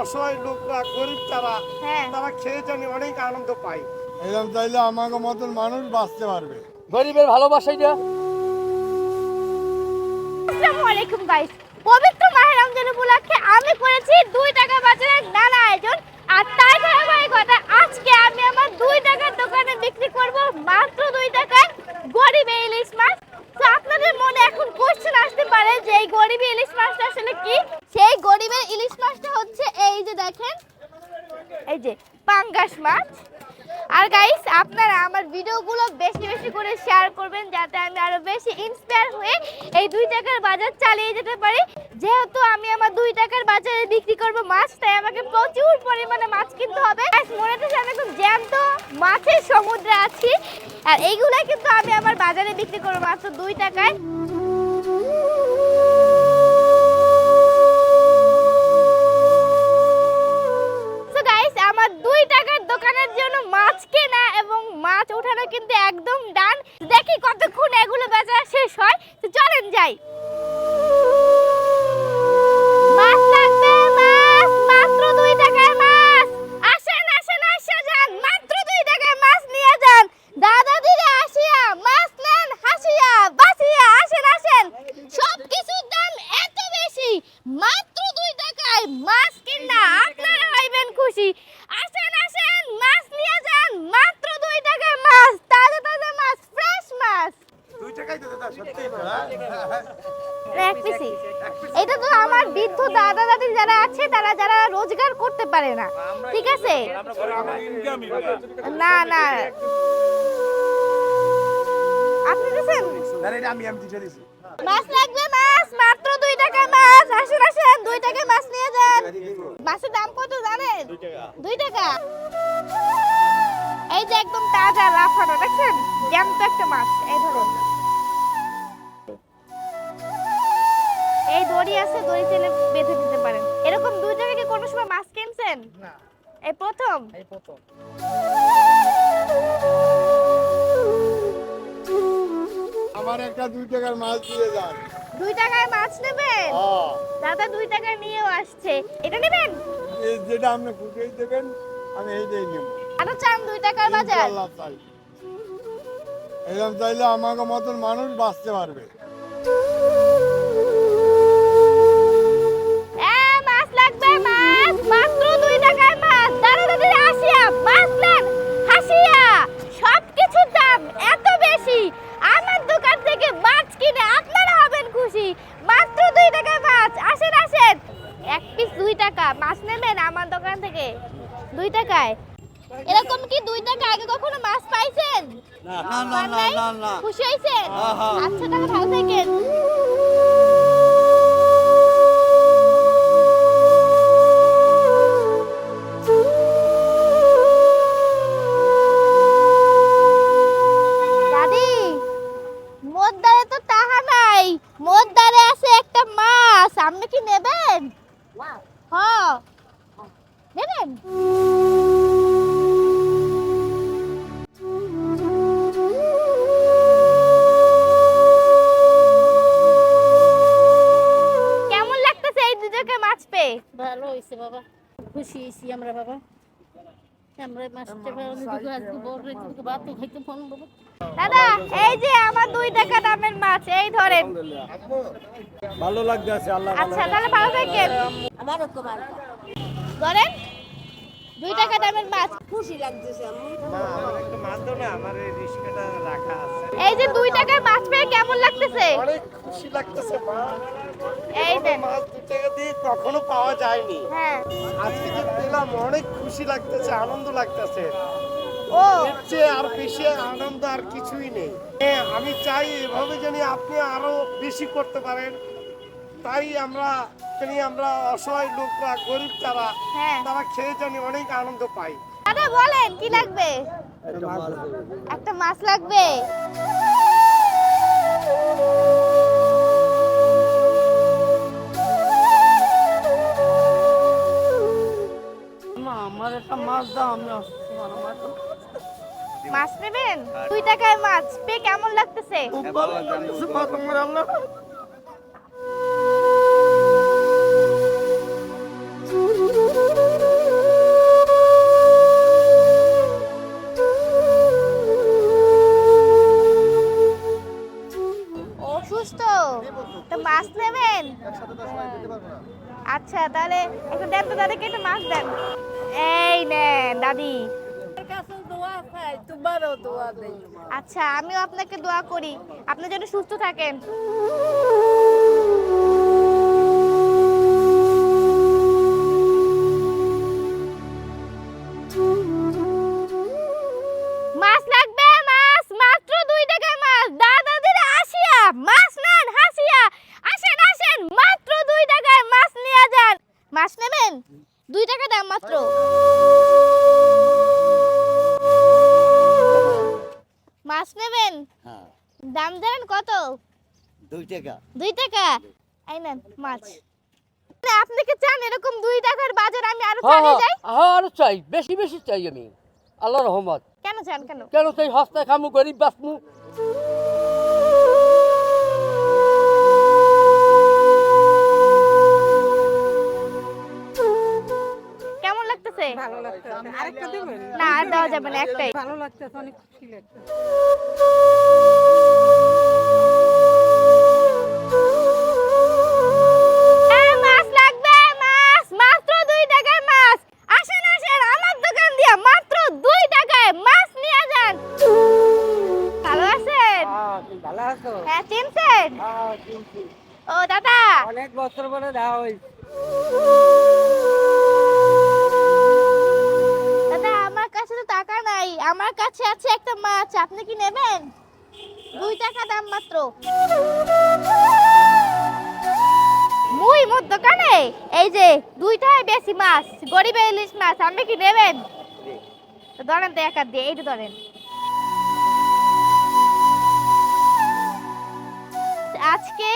অসহায় লোকরা গরিব যারা হ্যাঁ। তারা খেয়ে জানি অনেক আনন্দ পায়। এরকম চাইলে আমাকে মতন মানুষ বাঁচতে পারবে। গরিবের ভালোবাসা এটা। আসসালামু আলাইকুম গাইস পবিত্র মাহে রমজান উপলক্ষে আমি করেছি দুই টাকা বাজারের নানা আয়োজন। আর তাই ধারাবাহিকতা আজকে আমি আমার দুই টাকার দোকানে বিক্রি করব মাত্র দুই টাকায় গরিব ইলিশ মাছ। তো আপনাদের মনে এখন কোশ্চেন আসতে পারে যে এই গরিব ইলিশ মাছটা আসলে কি সেই গরিবের ইলিশ মাছটা হচ্ছে এই যে দেখেন এই যে পাঙ্গাস মাছ। আর গাইস আপনারা আমার ভিডিওগুলো বেশি বেশি করে শেয়ার করবেন যাতে আমি আরও বেশি ইন্সপায়ার হয়ে এই দুই টাকার বাজার চালিয়ে যেতে পারি। যেহেতু আমি আমার দুই টাকার বাজারে বিক্রি করব মাছ, তাই আমাকে প্রচুর পরিমাণে মাছ কিনতে হবে। মনে হচ্ছে আমি একদম জ্যান্ত মাছের সমুদ্রে আছি। আর এইগুলাই কিন্তু আমি আমার বাজারে বিক্রি করব মাত্র দুই টাকায়। এটা তো আমার বৃদ্ধ দাদা দাদি যারা আছে তারা যারা রোজগার করতে পারে না ঠিক আছে? না না। আপনি দিছেন? আমি আমি দিতে দিছি। মাছ লাগবে মাছ মাত্র দুই টাকা মাছ। আসেন আসেন দুই টাকা মাছ নিয়ে যান। মাছের দাম কত জানেন? দুই টাকা। এই যে একদম তাজা লাফানো দেখছেন? জ্যান্ত একটা মাছ এই ধরুন মাছ কিনছেন না। এই প্রথম? এই প্রথম। আমার একটা দুই টাকার মাছ দিয়ে যান। দুই টাকায় মাছ নেবেন। দাদা দুই টাকায় নিয়েও আসছে। এটা নেবেন? যেটা আপনি ফুটিয়ে দেবেন আমি এইটাই নেব। আরও চান দুই টাকার বাজার? এরকম চাইলে আমাকে মতন মানুষ বাঁচতে পারবে। এরকম কি দুই টাকা আগে কখনো মাছ পাইছেন? না না না না খুশি হয়েছেন? আচ্ছা তাহলে ভালো থাকেন। হয়েছি আমরা বাবা। আমরা ভালো দিকে আজকে বড় রেখে ভাত খাইতে ফোন বাবা দাদা এই যে আমার দুই টাকা দামের মাছ এই ধরেন। ভালো লাগতেছে আল্লাহ আচ্ছা তাহলে ভালো থাকেন। আমারও তো ভালো ধরেন। দুই টাকা দামের মাছ। খুশি লাগতেছে আমার। একটা মাছ দাও না আমার এই রিস্কাটা রাখা আছে। এই যে দুই টাকার মাছ পেয়ে কেমন লাগতেছে? অনেক খুশি লাগতেছে মা। এই দেন মাছ দু টাকা দিয়ে কখনো পাওয়া যায়নি। হ্যাঁ। আজকে যে পেলাম অনেক খুশি লাগতেছে আনন্দ লাগতেছে। ও। চেয়ে আর বেশি আনন্দ আর কিছুই নেই। হ্যাঁ, আমি চাই এভাবে জানি আপনি আরও বেশি করতে পারেন। তাই আমরা জানি আমরা অসহায় লোকরা গরিব যারা হ্যাঁ। তারা খেয়ে জানি অনেক আনন্দ পাই দাদা বলেন কি লাগবে? একটা মাছ লাগবে। আমার একটা মাছ দাও আমি মাছ নেবেন? দুই টাকায় মাছ। পেয়ে কেমন লাগতেছে? খুব ভালো লাগছে মা তোমার আল্লাহ আচ্ছা তাহলে একটু দেন তো দাদাকে, একটু মাছ দেন। এই নেন, দাদি। আচ্ছা আমিও আপনাকে দোয়া করি। আপনি যেন সুস্থ থাকেন। দুই টাকা দাম মাত্র। মাছ নেবেন? হ্যাঁ। দাম জানেন কত? দুই টাকা। দুই টাকা? এই নেন মাছ। আপনি কি চান এরকম দুই টাকার বাজার আমি আরও হ্যাঁ চালিয়ে হ্যাঁ। যাই? হ্যাঁ আরও চাই। বেশি বেশি চাই আমি। আল্লাহ রহমত। কেন চান কেন? কেন সেই হস্তায় খামু গরিব বাসমু দেওয়া যাবে না একটাই। ভালো লাগতেছে অনেক খুশি লাগছে মাছ মাত্র দুই টাকায় মাছ। আসেন আসেন আমার দোকান দিয়া মাত্র দুই টাকায় মাছ নিয়ে যান। ভালো আছেন? ভালো আছো? হ্যাঁ চিনছেন? ও দাদা। অনেক বছর পরে দেখা হয়েছে। টাকা নাই। আমার কাছে আছে একটা মাছ। আপনি কি নেবেন? দুই টাকা দাম মাত্র। মুই মোর দোকানে এই যে, দুইটাই বেশি মাছ, গরিবের ইলিশ মাছ, আপনি কি নেবেন? ধরেন তো এক দিয়ে, এইটা ধরেন। আজকে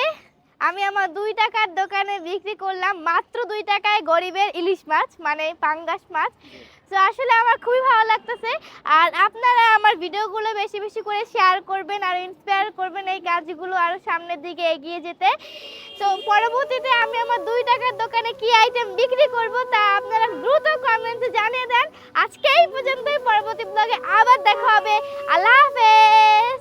আমি আমার দুই টাকার দোকানে বিক্রি করলাম মাত্র দুই টাকায় গরিবের ইলিশ মাছ মানে পাঙ্গাস মাছ। তো আসলে আমার খুবই ভালো লাগতেছে। আর আপনারা আমার ভিডিওগুলো বেশি বেশি করে শেয়ার করবেন আর ইন্সপায়ার করবেন এই কাজগুলো আরও সামনের দিকে এগিয়ে যেতে। তো পরবর্তীতে আমি আমার দুই টাকার দোকানে কি আইটেম বিক্রি করব তা আপনারা দ্রুত কমেন্টে জানিয়ে দেন। আজকে এই পর্যন্তই, পরবর্তী ব্লগে আবার দেখা হবে। আল্লাহ হাফেজ!